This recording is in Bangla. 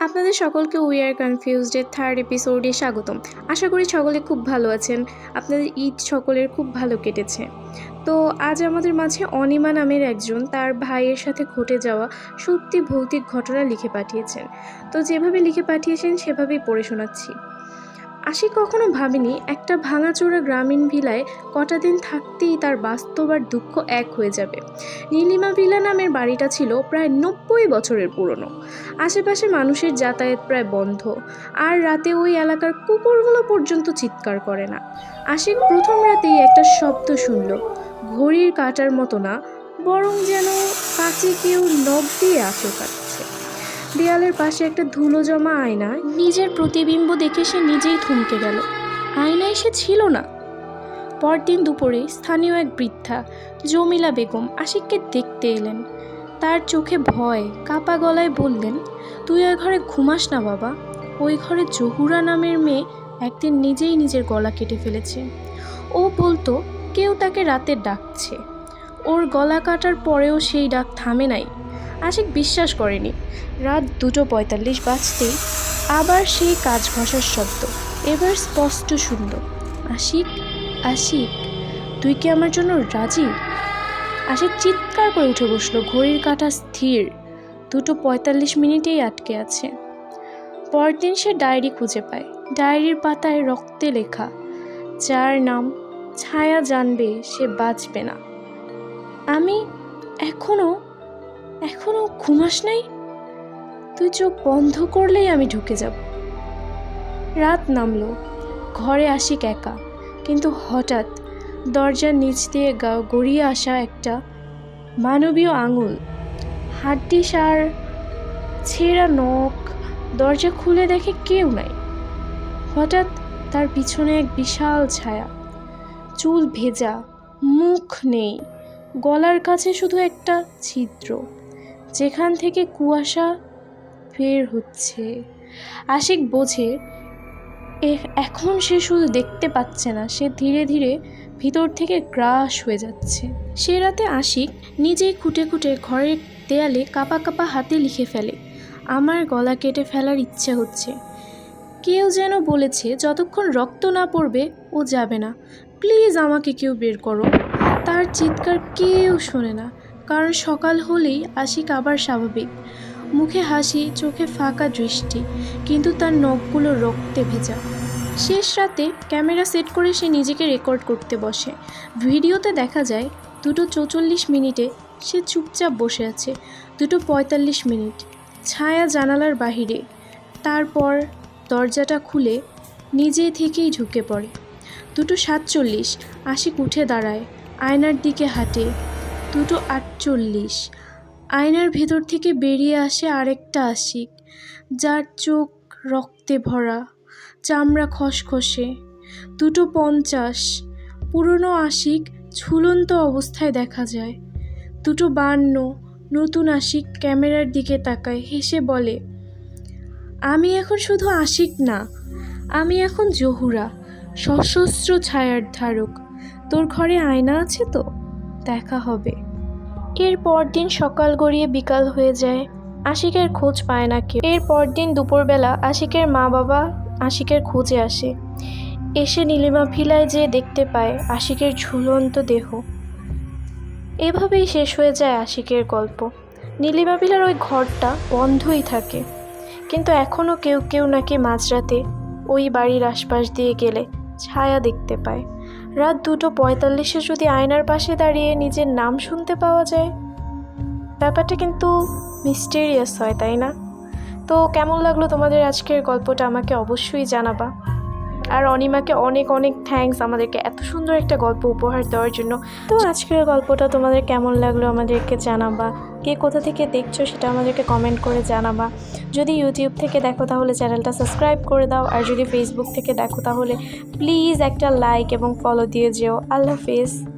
আপনাদের সকলকে উই আর কনফিউজডের থার্ড এপিসোডে স্বাগতম। আশা করি সকলে খুব ভালো আছেন। আপনাদের ঈদ সকলের খুব ভালো কেটেছে। তো আজ আমাদের মাঝে অনিমা নামের একজন, তার ভাইয়ের সাথে ঘটে যাওয়া সত্যি ভৌতিক ঘটনা লিখে পাঠিয়েছেন। তো যেভাবে লিখে পাঠিয়েছেন, সেভাবেই পড়ে শোনাচ্ছি। আশি কখনো ভাবেনি একটা ভাঙাচোরা গ্রামীণ ভিলায় কটা দিন থাকতেই তার বাস্তব আর দুঃখ এক হয়ে যাবে। নীলিমা ভিলা নামের বাড়িটা ছিল প্রায় নব্বই বছরের পুরনো। আশেপাশে মানুষের যাতায়াত প্রায় বন্ধ। আর রাতে ওই এলাকার কুকুরগুলো পর্যন্ত চিৎকার করে না। আশিক প্রথম রাতেই একটা শব্দ শুনল। ঘড়ির কাটার মতো না, বরং যেন কাছে কেউ নব দিয়ে আচকাচ্ছে দেয়ালের পাশে একটা ধুলো জমা আয়নায় নিজের প্রতিবিম্ব দেখে সে নিজেই থমকে গেল। আয়নায় সে ছিল না। পরদিন দুপুরে স্থানীয় এক বৃদ্ধা, জমিলা বেগম আশিককে দেখতে এলেন। তার চোখে ভয়, কাপা গলায় বললেন, তুই ওই ঘরে ঘুমাস না বাবা। ওই ঘরে জহুরা নামের মেয়ে একদিন নিজেই নিজের গলা কেটে ফেলেছে। ও বলতো, কেউ তাকে রাতে ডাকছে। ওর গলা কাটার পরেও সেই ডাক থামে নাই। আশিক বিশ্বাস করেনি। রাত দুটো পঁয়তাল্লিশ বাজতেই আবার সেই কাজ ঘষার শব্দ, এবার স্পষ্ট শুনল, আশিক আশিক, তুই কি আমার জন্য রাজি? আশিক চিৎকার করে উঠে বসল, ঘড়ির কাঁটা স্থির, দুটো পঁয়তাল্লিশ মিনিটেই আটকে আছে। পরদিন সে ডায়েরি খুঁজে পায়, ডায়েরির পাতায় রক্তে লেখা, যার নাম ছায়া জানবে, সে বাঁচবে না। আমি এখনও এখনও ঘুমাস নাই? তুই চোখ বন্ধ করলেই আমি ঢুকে যাব। রাত নামলো, ঘরে আশিক একা, কিন্তু হঠাৎ দরজার নিচ দিয়ে গড়িয়ে আসা একটা মানবীয় আঙুল, হাড্ডি সার ছেঁড়া নখ, দরজা খুলে দেখে কেউ নাই। হঠাৎ তার পিছনে এক বিশাল ছায়া, চুল ভেজা, মুখ নেই, গলার কাছে শুধু একটা ছিদ্র। যেখান থেকে কুয়াশা বের হচ্ছে। আশিক বোঝে এখন সে শুধু দেখতে পাচ্ছে না, সে ধীরে ধীরে ভিতর থেকে গ্রাস হয়ে যাচ্ছে। সে রাতে আশিক নিজেই খুঁটে খুঁটে ঘরের দেয়ালে কাপা কাপা হাতে লিখে ফেলে, আমার গলা কেটে ফেলার ইচ্ছে হচ্ছে। কেউ যেন বলেছে, যতক্ষণ রক্ত না পড়বে, ও যাবে না। প্লিজ আমাকে কেউ বের করো। তার চিৎকার কেউ শোনে না। কারণ সকাল হলেই আশিক আবার স্বাভাবিক। মুখে হাসি, চোখে ফাঁকা দৃষ্টি, কিন্তু তার নখগুলো রক্তে ভেজা। শেষ রাতে ক্যামেরা সেট করে সে নিজেকে রেকর্ড করতে বসে। ভিডিওতে দেখা যায়, দুটো চৌচল্লিশ মিনিটে সে চুপচাপ বসে আছে, দুটো পঁয়তাল্লিশ মিনিট। ছায়া জানালার বাহিরে। তারপর দরজাটা খুলে নিজে থেকেই ঢুকে পড়ে। দুটো সাতচল্লিশ, আশিক উঠে দাঁড়ায়, আয়নার দিকে হাঁটে। দুটো আটচল্লিশ। আয়নার ভেতর থেকে বেরিয়ে আসে আরেকটা আশিক, যার চোখ রক্তে ভরা, চামড়া খসখসে। দুটো পঞ্চাশ। পুরনো আশিক ঝুলন্ত অবস্থায় দেখা যায়। দুটো বান্ন। নতুন আশিক ক্যামেরার দিকে তাকায়, হেসে বলে, আমি এখন শুধু আশিক না, আমি এখন জহুরা, সশস্ত্র ছায়ার ধারক। তোর ঘরে আয়না আছে তো? দেখা হবে। এর পরদিন সকাল গড়িয়ে বিকাল হয়ে যায়। আশিকের খোঁজ পায় না কেউ। এর পরদিন দুপুরবেলা আশিকের মা বাবা আশিকের খোঁজে আসে। এসে নীলিমা ভিলায় যেয়ে দেখতে পায় আশিকের ঝুলন্ত দেহ। এভাবেই শেষ হয়ে যায় আশিকের গল্প। নীলিমা ভিলার ওই ঘরটা বন্ধই থাকে। কিন্তু এখনও কেউ কেউ নাকি মাঝরাতে ওই বাড়ির আশপাশ দিয়ে গেলে ছায়া দেখতে পায়। রাত দুটো পঁয়তাল্লিশে যদি আয়নার পাশে দাঁড়িয়ে নিজের নাম শুনতে পাওয়া যায়। ব্যাপারটা কিন্তু মিস্টেরিয়াস হয়, তাই না? তো কেমন লাগল তোমাদের আজকের গল্পটা আমাকে অবশ্যই জানাবা। আর অনিমাকে অনেক অনেক থ্যাংকস আমাদেরকে এত সুন্দর একটা গল্প উপহার দেওয়ার জন্য। তো আজকের গল্পটা তোমাদের কেমন লাগল আমাদেরকে জানাবা? কে কোথা থেকে দেখছ সেটা আমাদেরকে কমেন্ট করে জানাবা। যদি ইউটিউব থেকে দেখো তাহলে চ্যানেলটা সাবস্ক্রাইব করে দাও। আর যদি ফেসবুক থেকে দেখো তাহলে প্লিজ একটা লাইক এবং ফলো দিয়ে যেও। আল্লাহ হাফেজ।